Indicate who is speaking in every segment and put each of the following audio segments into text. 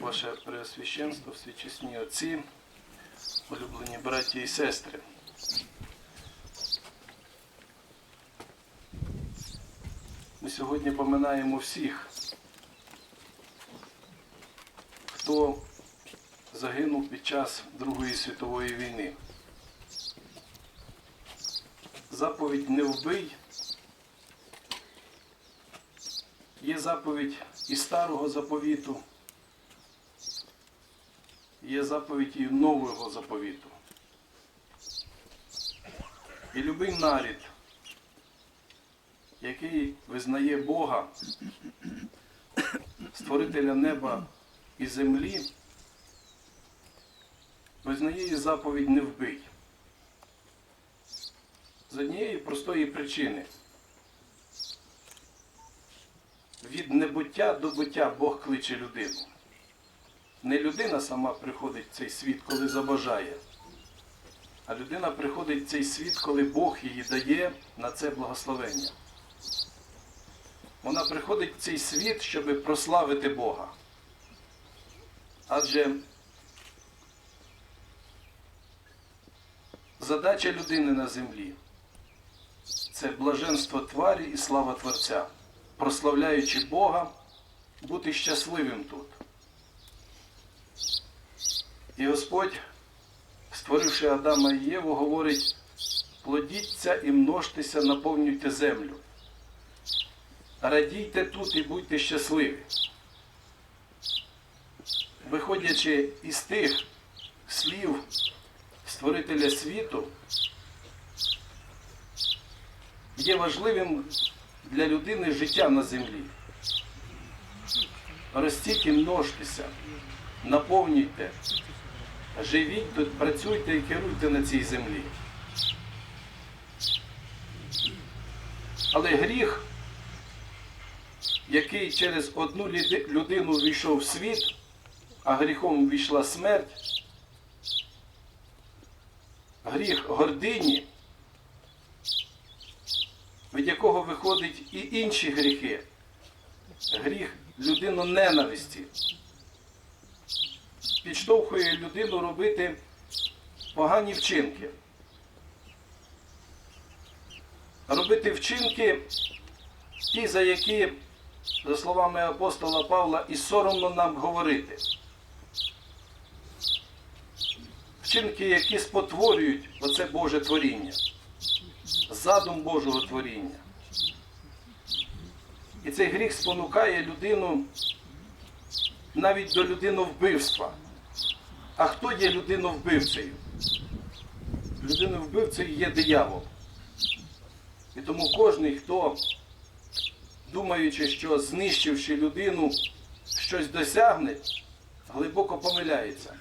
Speaker 1: ваше преосвященство, всечесні отці, улюблені браті і сестри. Ми сьогодні поминаємо всіх, хто загинув під час Другої світової війни. Заповідь не вбий. Є заповідь і старого заповіту, є заповідь і нового заповіту. І любий нарід, який визнає Бога, створителя неба і землі, визнає і заповідь не вбий. З однієї простої причини. Від небуття до буття Бог кличе людину. Не людина сама приходить в цей світ, коли забажає, а людина приходить в цей світ, коли Бог її дає на це благословення. Вона приходить в цей світ, щоб прославити Бога. Адже задача людини на землі це блаженство тварі і слава Творця, прославляючи Бога, бути щасливим тут. І Господь, створивши Адама і Єву, говорить: плодіться і множтеся, наповнюйте землю. Радійте тут і будьте щасливі. Виходячи із тих слів Створителя світу, є важливим для людини життя на землі. Ростіть і множтеся, наповнюйте, живіть тут, працюйте і керуйте на цій землі. Але гріх, який через одну людину війшов в світ, а гріхом війшла смерть, гріх гордині, від якого виходять і інші гріхи. Гріх людину ненависті. Підштовхує людину робити погані вчинки. Робити вчинки, ті, за які, за словами апостола Павла, і соромно нам говорити. Вчинки, які спотворюють оце Боже творіння задум Божого творіння. І цей гріх спонукає людину навіть до людиновбивства. А хто є людиновбивцею? Людиновбивцею є диявол. І тому кожен, хто, думаючи, що знищивши людину, щось досягне, глибоко помиляється.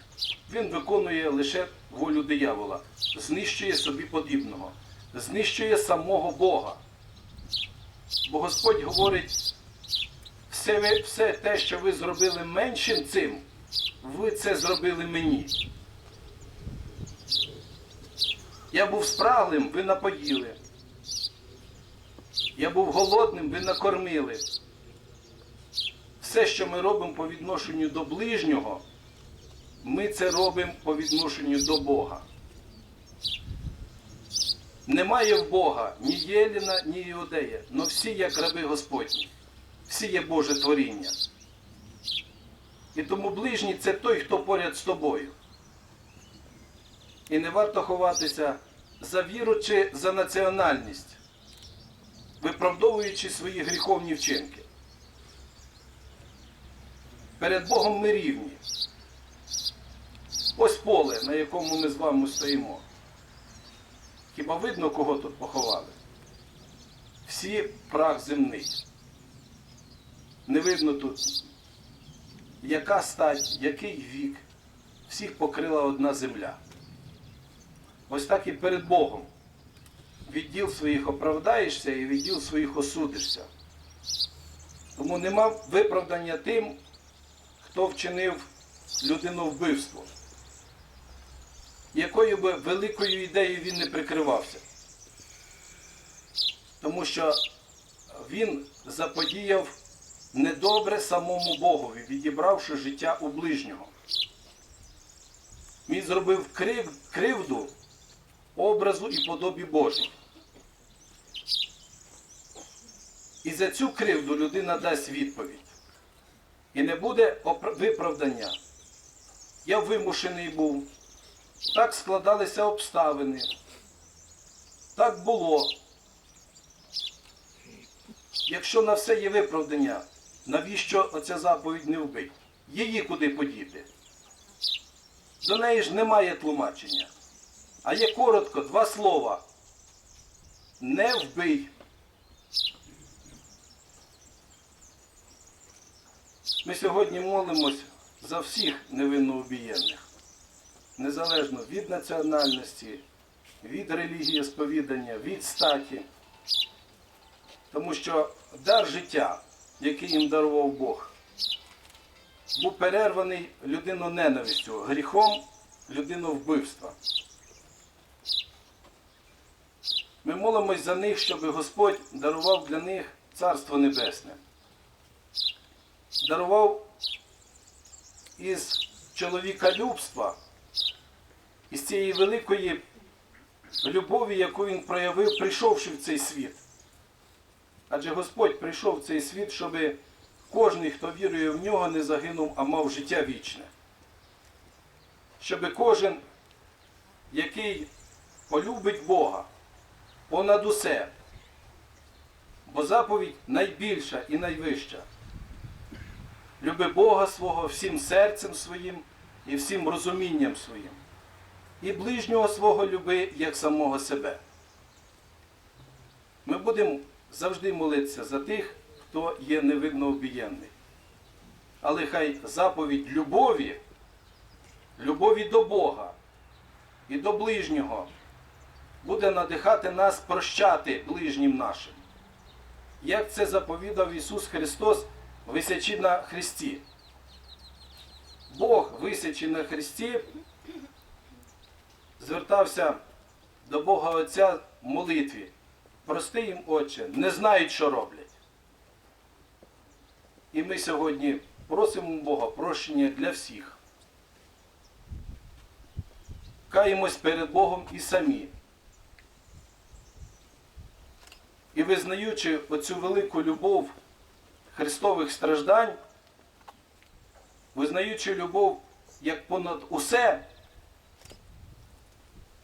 Speaker 1: Він виконує лише волю диявола, знищує собі подібного знищує самого Бога. Бо Господь говорить, все, ви- все те, що ви зробили меншим цим, ви це зробили мені. Я був спраглим, ви напоїли. Я був голодним, ви накормили. Все, що ми робимо по відношенню до ближнього, ми це робимо по відношенню до Бога. Немає в Бога ні Єліна, ні Іудея, але всі як раби Господні, всі є Боже творіння. І тому ближній це той, хто поряд з тобою. І не варто ховатися за віру чи за національність, виправдовуючи свої гріховні вчинки. Перед Богом ми рівні. Ось поле, на якому ми з вами стоїмо. Хіба видно, кого тут поховали? Всі прах земний. Не видно тут, яка стать, який вік. Всіх покрила одна земля. Ось так і перед Богом. Відділ своїх оправдаєшся і відділ своїх осудишся. Тому нема виправдання тим, хто вчинив людиновбивство якою би великою ідеєю він не прикривався. Тому що він заподіяв недобре самому Богові, відібравши життя у ближнього. Він зробив крив- кривду образу і подобі Божій. І за цю кривду людина дасть відповідь. І не буде виправдання. Я вимушений був. Так складалися обставини. Так було. Якщо на все є виправдання, навіщо оця заповідь не вбить? Її куди подіти? До неї ж немає тлумачення. А є коротко два слова. Не вбий. Ми сьогодні молимось за всіх невинно убієнних, незалежно від національності, від релігії сповідання, від статі. Тому що дар життя, який їм дарував Бог, був перерваний людиноненавистю, гріхом людиновбивства. Ми молимось за них, щоб Господь дарував для них Царство Небесне. Дарував із чоловіколюбства, із цієї великої любові, яку він проявив, прийшовши в цей світ. Адже Господь прийшов в цей світ, щоб кожен, хто вірує в нього, не загинув, а мав життя вічне. Щоб кожен, який полюбить Бога понад усе, бо заповідь найбільша і найвища. Люби Бога свого всім серцем своїм і всім розумінням своїм. І ближнього свого люби, як самого себе. Ми будемо завжди молитися за тих, хто є невинно обієнний. Але хай заповідь любові, любові до Бога і до ближнього буде надихати нас прощати ближнім нашим. Як це заповідав Ісус Христос, висячи на Христі. Бог, висячи на Христі, звертався до Бога Отця в молитві. Прости їм, Отче, не знають, що роблять. І ми сьогодні просимо Бога прощення для всіх. Каємось перед Богом і самі. І визнаючи оцю велику любов Христових страждань, визнаючи любов як понад усе,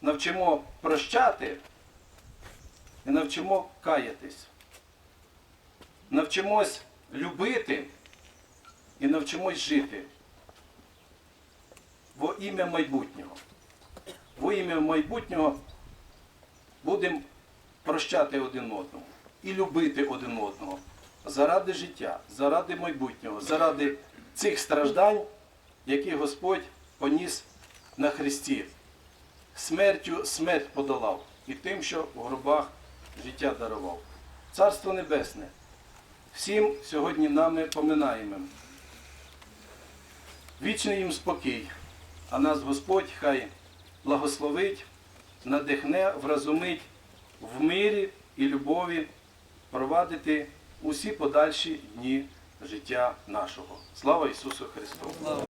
Speaker 1: навчимо прощати і навчимо каятись. Навчимось любити і навчимось жити во ім'я майбутнього. Во ім'я майбутнього будемо прощати один одному і любити один одного заради життя, заради майбутнього, заради цих страждань, які Господь поніс на Христі. Смертю смерть подолав і тим, що в гробах життя дарував. Царство Небесне. Всім сьогодні нами поминаємо. Вічний їм спокій, а нас Господь хай благословить, надихне, вразумить в мирі і любові провадити усі подальші дні життя нашого. Слава Ісусу Христу!